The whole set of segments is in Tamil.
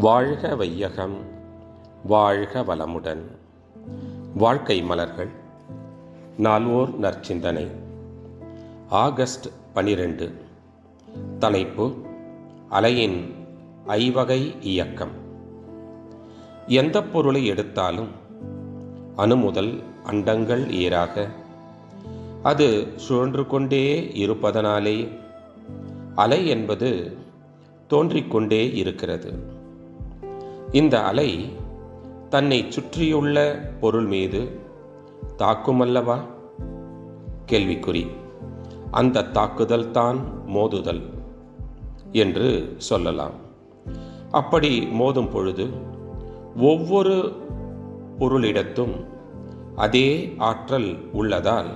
வாழ்க வையகம் வாழ்க வளமுடன். வாழ்க்கை மலர்கள் நால்வோர் நற்சிந்தனை. ஆகஸ்ட் பனிரெண்டு. தலைப்பு அலையின் ஐவகை இயக்கம். எந்த பொருளை எடுத்தாலும் அணு முதல் அண்டங்கள் ஈராக அது சுழன்று கொண்டே இருப்பதனாலே அலை என்பது தோன்றிக்கொண்டே இருக்கிறது. இந்த அலை தன்னை சுற்றியுள்ள பொருள் மீது தாக்குமல்லவா? கேள்விக்குறி. அந்த தாக்குதல் தான் மோதுதல் என்று சொல்லலாம். அப்படி மோதும் பொழுது ஒவ்வொரு பொருளிடத்தும் அதே ஆற்றல் உள்ளதால்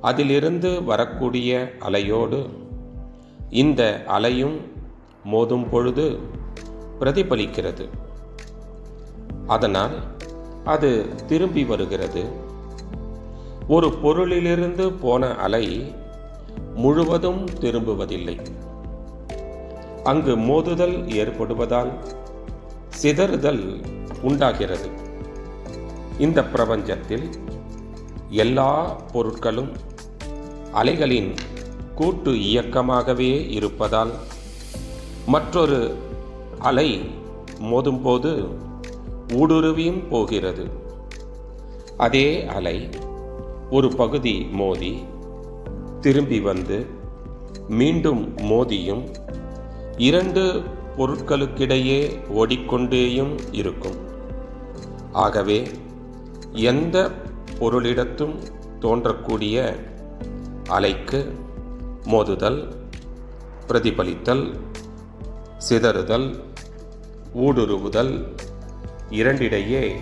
அதிலிருந்து வரக்கூடிய அலையோடு இந்த அலையும் மோதும் பொழுது பிரதிபலிக்கிறது. அதனால் அது திரும்பி வருகிறது. ஒரு பொருளிலிருந்து போன அலை முழுவதும் திரும்புவதில்லை. அங்கு மோதுதல் ஏற்படுவதால் சிதறுதல் உண்டாகிறது. இந்த பிரபஞ்சத்தில் எல்லா பொருட்களும் அலைகளின் கூட்டு இயக்கமாகவே இருப்பதால் மற்றொரு அலை மோதும்போது ஊடுருவியும் போகிறது. அதே அலை ஒரு பகுதி மோதி திரும்பி வந்து மீண்டும் மோதியும் இரண்டு பொருட்களுக்கிடையே ஓடிக்கொண்டேயும் இருக்கும். ஆகவே எந்த பொருளிடத்தும் தோன்றக்கூடிய அலைக்கு மோதுதல் பிரதிபலித்தல் சிதறுதல் ஊடுருவுதல் இரண்டிடையே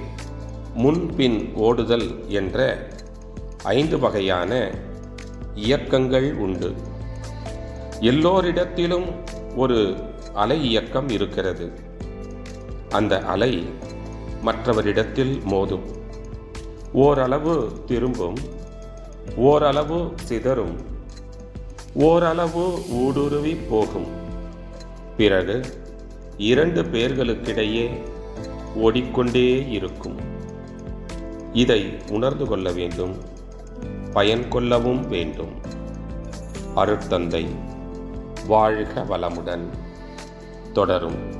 முன்பின் ஓடுதல் என்ற ஐந்து வகையான இயக்கங்கள் உண்டு. எல்லோரிடத்திலும் ஒரு அலை இயக்கம் இருக்கிறது. அந்த அலை மற்றவரிடத்தில் மோதும். ஓரளவு திரும்பும் ஓரளவு சிதறும் ஓரளவு ஊடுருவி போகும். பிறகு இரண்டு பேர்களுக்கிடையே ஓடிக்கொண்டே இருக்கும். இதை உணர்ந்து கொள்ள வேண்டும் பயன் கொள்ளவும் வேண்டும். அருட்தந்தை வாழ்க வளமுடன். தொடரும்.